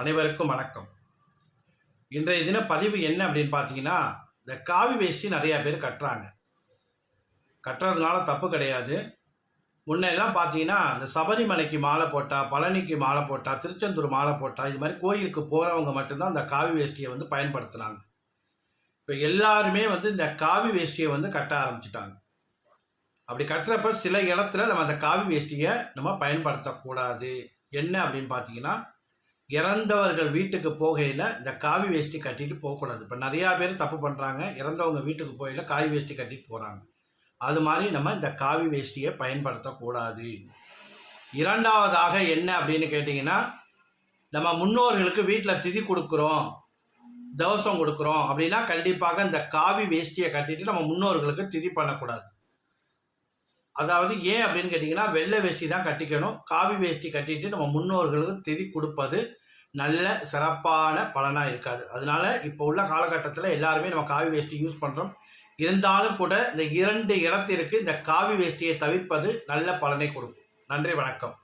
அனைவருக்கும் வணக்கம். இன்றைய தின பதிவு என்ன அப்படின்னு பார்த்தீங்கன்னா இந்த காவி வேஷ்டி நிறையா பேர் கட்டுறாங்க. கட்டுறதுனால தப்பு கிடையாது. முன்னெல்லாம் பார்த்தீங்கன்னா இந்த சபரிமலைக்கு மாலை போட்டால் பழனிக்கு மாலை போட்டால் திருச்செந்தூர் மாலை போட்டால் இது மாதிரி கோயிலுக்கு போகிறவங்க மட்டும்தான் இந்த காவி வேஷ்டியை வந்து பயன்படுத்துனாங்க. இப்போ எல்லாருமே வந்து இந்த காவி வேஷ்டியை வந்து கட்ட ஆரம்பிச்சிட்டாங்க. அப்படி கட்டுறப்ப சில இடத்துல நம்ம அந்த காவி வேஷ்டியை நம்ம பயன்படுத்தக்கூடாது. என்ன அப்படின்னு பார்த்தீங்கன்னா இறந்தவர்கள் வீட்டுக்கு போகையில் இந்த காவி வேஷ்டி கட்டிட்டு போகக்கூடாது. இப்போ நிறையா பேர் தப்பு பண்ணுறாங்க இறந்தவங்க வீட்டுக்கு போகையில் காவி வேஷ்டி கட்டிட்டு போகிறாங்க அது மாதிரி நம்ம இந்த காவி வேஷ்டியை பயன்படுத்தக்கூடாது. இரண்டாவதாக என்ன அப்படின்னு கேட்டிங்கன்னா நம்ம முன்னோர்களுக்கு வீட்டில் திதி கொடுக்குறோம் தவசம் கொடுக்குறோம் அப்படின்னா கண்டிப்பாக இந்த காவி வேஷ்டியை கட்டிட்டு நம்ம முன்னோர்களுக்கு திதி பண்ணக்கூடாது. அதாவது ஏன் அப்படின்னு கேட்டிங்கன்னா வெள்ளை வேஷ்டி தான் கட்டிக்கணும். காவி வேஷ்டி கட்டிட்டு நம்ம முன்னோர்களுக்கு திதி கொடுப்பது நல்ல சிறப்பான பலனாக இருக்காது. அதனால இப்போ உள்ள காலகட்டத்தில் எல்லாருமே நம்ம காவி வேஷ்டி யூஸ் பண்ணுறோம் இருந்தாலும் கூட இந்த இரண்டு இடத்திற்கு இந்த காவி வேஷ்டியை தவிர்ப்பது நல்ல பலனை கொடுக்கும். நன்றி வணக்கம்.